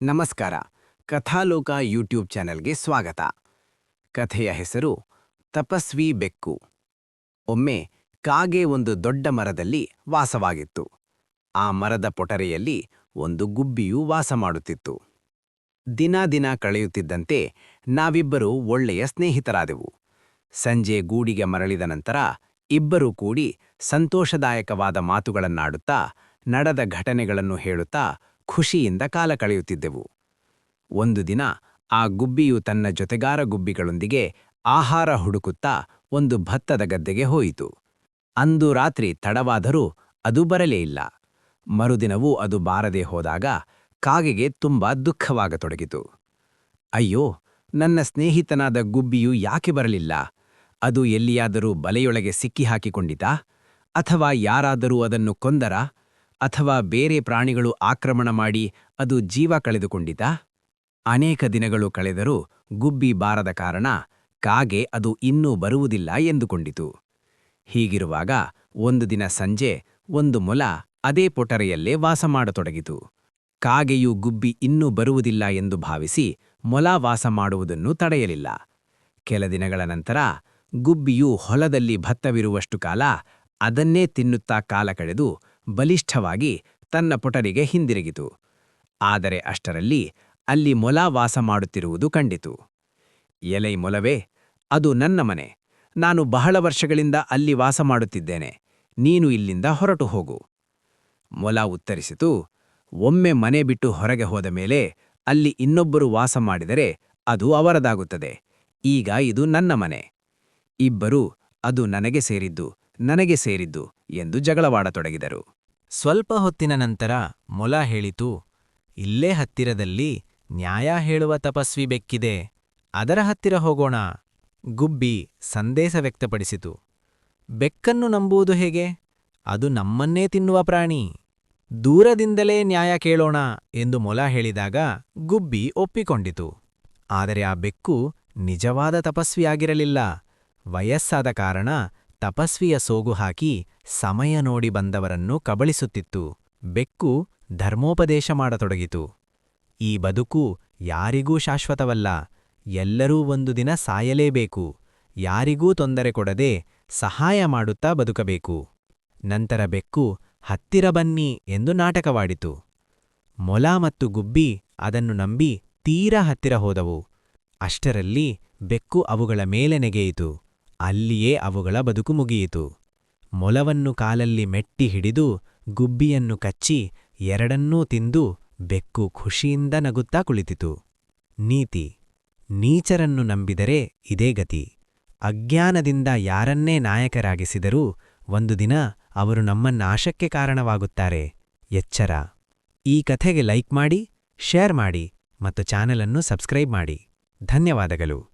ನಮಸ್ಕಾರ. ಕಥಾಲೋಕ ಯೂಟ್ಯೂಬ್ ಚಾನೆಲ್ಗೆ ಸ್ವಾಗತ. ಕಥೆಯ ಹೆಸರು ತಪಸ್ವಿ ಬೆಕ್ಕು. ಒಮ್ಮೆ ಕಾಗೆ ಒಂದು ದೊಡ್ಡ ಮರದಲ್ಲಿ ವಾಸವಾಗಿತ್ತು. ಆ ಮರದ ಪೊಟರೆಯಲ್ಲಿ ಒಂದು ಗುಬ್ಬಿಯು ವಾಸ ಮಾಡುತ್ತಿತ್ತು. ದಿನ ದಿನ ಕಳೆಯುತ್ತಿದ್ದಂತೆ ನಾವಿಬ್ಬರೂ ಒಳ್ಳೆಯ ಸ್ನೇಹಿತರಾದೆವು. ಸಂಜೆ ಗೂಡಿಗೆ ಮರಳಿದ ನಂತರ ಇಬ್ಬರೂ ಕೂಡಿ ಸಂತೋಷದಾಯಕವಾದ ಮಾತುಗಳನ್ನಾಡುತ್ತಾ, ನಡೆದ ಘಟನೆಗಳನ್ನು ಹೇಳುತ್ತಾ ಖುಷಿಯಿಂದ ಕಾಲ ಕಳೆಯುತ್ತಿದ್ದೆವು. ಒಂದು ದಿನ ಆ ಗುಬ್ಬಿಯು ತನ್ನ ಜೊತೆಗಾರ ಗುಬ್ಬಿಗಳೊಂದಿಗೆ ಆಹಾರ ಹುಡುಕುತ್ತಾ ಒಂದು ಭತ್ತದ ಗದ್ದೆಗೆ ಹೋಯಿತು. ಅಂದು ರಾತ್ರಿ ತಡವಾದರೂ ಅದು ಬರಲೇ ಇಲ್ಲ. ಮರುದಿನವೂ ಅದು ಬಾರದೆ ಹೋದಾಗ ಕಾಗೆಗೆ ತುಂಬಾ ದುಃಖವಾಗತೊಡಗಿತು. ಅಯ್ಯೋ, ನನ್ನ ಸ್ನೇಹಿತನಾದ ಗುಬ್ಬಿಯು ಯಾಕೆ ಬರಲಿಲ್ಲ? ಅದು ಎಲ್ಲಿಯಾದರೂ ಬಲೆಯೊಳಗೆ ಸಿಕ್ಕಿಹಾಕಿಕೊಂಡಿತಾ? ಅಥವಾ ಯಾರಾದರೂ ಅದನ್ನು ಕೊಂದರ? ಅಥವಾ ಬೇರೆ ಪ್ರಾಣಿಗಳು ಆಕ್ರಮಣ ಮಾಡಿ ಅದು ಜೀವ ಕಳೆದುಕೊಂಡಿತಾ? ಅನೇಕ ದಿನಗಳು ಕಳೆದರೂ ಗುಬ್ಬಿ ಬಾರದ ಕಾರಣ ಕಾಗೆ ಅದು ಇನ್ನೂ ಬರುವುದಿಲ್ಲ ಎಂದುಕೊಂಡಿತು. ಹೀಗಿರುವಾಗ ಒಂದು ದಿನ ಸಂಜೆ ಒಂದು ಮೊಲ ಅದೇ ಪೊಟರೆಯಲ್ಲೇ ವಾಸ ಮಾಡತೊಡಗಿತು. ಕಾಗೆಯು ಗುಬ್ಬಿ ಇನ್ನೂ ಬರುವುದಿಲ್ಲ ಎಂದು ಭಾವಿಸಿ ಮೊಲ ವಾಸ ಮಾಡುವುದನ್ನು ತಡೆಯಲಿಲ್ಲ. ಕೆಲ ದಿನಗಳ ನಂತರ ಗುಬ್ಬಿಯು ಹೊಲದಲ್ಲಿ ಭತ್ತವಿರುವಷ್ಟು ಕಾಲ ಅದನ್ನೇ ತಿನ್ನುತ್ತಾ ಕಾಲ ಕಳೆದು ಬಲಿಷ್ಠವಾಗಿ ತನ್ನ ಪೊಟರಿಗೆ ಹಿಂದಿರುಗಿತು. ಆದರೆ ಅಷ್ಟರಲ್ಲಿ ಅಲ್ಲಿ ಮೊಲ ವಾಸ ಮಾಡುತ್ತಿರುವುದು ಕಂಡಿತು. ಎಲೈ ಮೊಲವೇ, ಅದು ನನ್ನ ಮನೆ. ನಾನು ಬಹಳ ವರ್ಷಗಳಿಂದ ಅಲ್ಲಿ ವಾಸ ಮಾಡುತ್ತಿದ್ದೇನೆ. ನೀನು ಇಲ್ಲಿಂದ ಹೊರಟು ಹೋಗು. ಮೊಲ ಉತ್ತರಿಸಿತು, ಒಮ್ಮೆ ಮನೆ ಬಿಟ್ಟು ಹೊರಗೆ ಹೋದ ಮೇಲೆ ಅಲ್ಲಿ ಇನ್ನೊಬ್ಬರು ವಾಸ ಮಾಡಿದರೆ ಅದು ಅವರದಾಗುತ್ತದೆ. ಈಗ ಇದು ನನ್ನ ಮನೆ. ಇಬ್ಬರೂ, ಅದು ನನಗೆ ಸೇರಿದ್ದು ನನಗೆ ಸೇರಿದ್ದು ಎಂದು ಜಗಳವಾಡತೊಡಗಿದರು. ಸ್ವಲ್ಪ ಹೊತ್ತಿನ ನಂತರ ಮೊಲ ಹೇಳಿತು, ಇಲ್ಲೇ ಹತ್ತಿರದಲ್ಲಿ ನ್ಯಾಯ ಹೇಳುವ ತಪಸ್ವಿ ಬೆಕ್ಕಿದೆ, ಅದರ ಹತ್ತಿರ ಹೋಗೋಣ. ಗುಬ್ಬಿ ಸಂದೇಶ ವ್ಯಕ್ತಪಡಿಸಿತು, ಬೆಕ್ಕನ್ನು ನಂಬುವುದು ಹೇಗೆ? ಅದು ನಮ್ಮನ್ನೇ ತಿನ್ನುವ ಪ್ರಾಣಿ, ದೂರದಿಂದಲೇ ನ್ಯಾಯ ಕೇಳೋಣ ಎಂದು ಮೊಲ ಹೇಳಿದಾಗ ಗುಬ್ಬಿ ಒಪ್ಪಿಕೊಂಡಿತು. ಆದರೆ ಆ ಬೆಕ್ಕು ನಿಜವಾದ ತಪಸ್ವಿಯಾಗಿರಲಿಲ್ಲ, ವಯಸ್ಸಾದ ಕಾರಣ ತಪಸ್ವಿಯ ಸೋಗು ಹಾಕಿ ಸಮಯ ನೋಡಿ ಬಂದವರನ್ನು ಕಬಳಿಸುತ್ತಿತ್ತು. ಬೆಕ್ಕು ಧರ್ಮೋಪದೇಶ ಮಾಡತೊಡಗಿತು. ಈ ಬದುಕು ಯಾರಿಗೂ ಶಾಶ್ವತವಲ್ಲ. ಎಲ್ಲರೂ ಒಂದು ದಿನ ಸಾಯಲೇಬೇಕು. ಯಾರಿಗೂ ತೊಂದರೆ ಕೊಡದೆ ಸಹಾಯ ಮಾಡುತ್ತಾ ಬದುಕಬೇಕು. ನಂತರ ಬೆಕ್ಕು, ಹತ್ತಿರ ಬನ್ನಿ ಎಂದು ನಾಟಕವಾಡಿತು. ಮೊಲ ಮತ್ತು ಗುಬ್ಬಿ ಅದನ್ನು ನಂಬಿ ತೀರ ಹತ್ತಿರ ಹೋದವು. ಅಷ್ಟರಲ್ಲಿ ಬೆಕ್ಕು ಅವುಗಳ ಮೇಲೆ ನೆಗೆಯಿತು. ಅಲ್ಲಿಯೇ ಅವುಗಳ ಬದುಕು ಮುಗಿಯಿತು. ಮೊಲವನ್ನು ಕಾಲಲ್ಲಿ ಮೆಟ್ಟಿ ಹಿಡಿದು ಗುಬ್ಬಿಯನ್ನು ಕಚ್ಚಿ ಎರಡನ್ನೂ ತಿಂದು ಬೆಕ್ಕು ಖುಷಿಯಿಂದ ನಗುತ್ತಾ ಕುಳಿತಿತು. ನೀತಿ, ನೀಚರನ್ನು ನಂಬಿದರೆ ಇದೇ ಗತಿ. ಅಜ್ಞಾನದಿಂದ ಯಾರನ್ನೇ ನಾಯಕರಾಗಿಸಿದರೂ ಒಂದು ದಿನ ಅವರು ನಮ್ಮ ನಾಶಕ್ಕೆ ಕಾರಣವಾಗುತ್ತಾರೆ. ಎಚ್ಚರ. ಈ ಕಥೆಗೆ ಲೈಕ್ ಮಾಡಿ, ಶೇರ್ ಮಾಡಿ ಮತ್ತು ಚಾನಲನ್ನು ಸಬ್ಸ್ಕ್ರೈಬ್ ಮಾಡಿ. ಧನ್ಯವಾದಗಳು.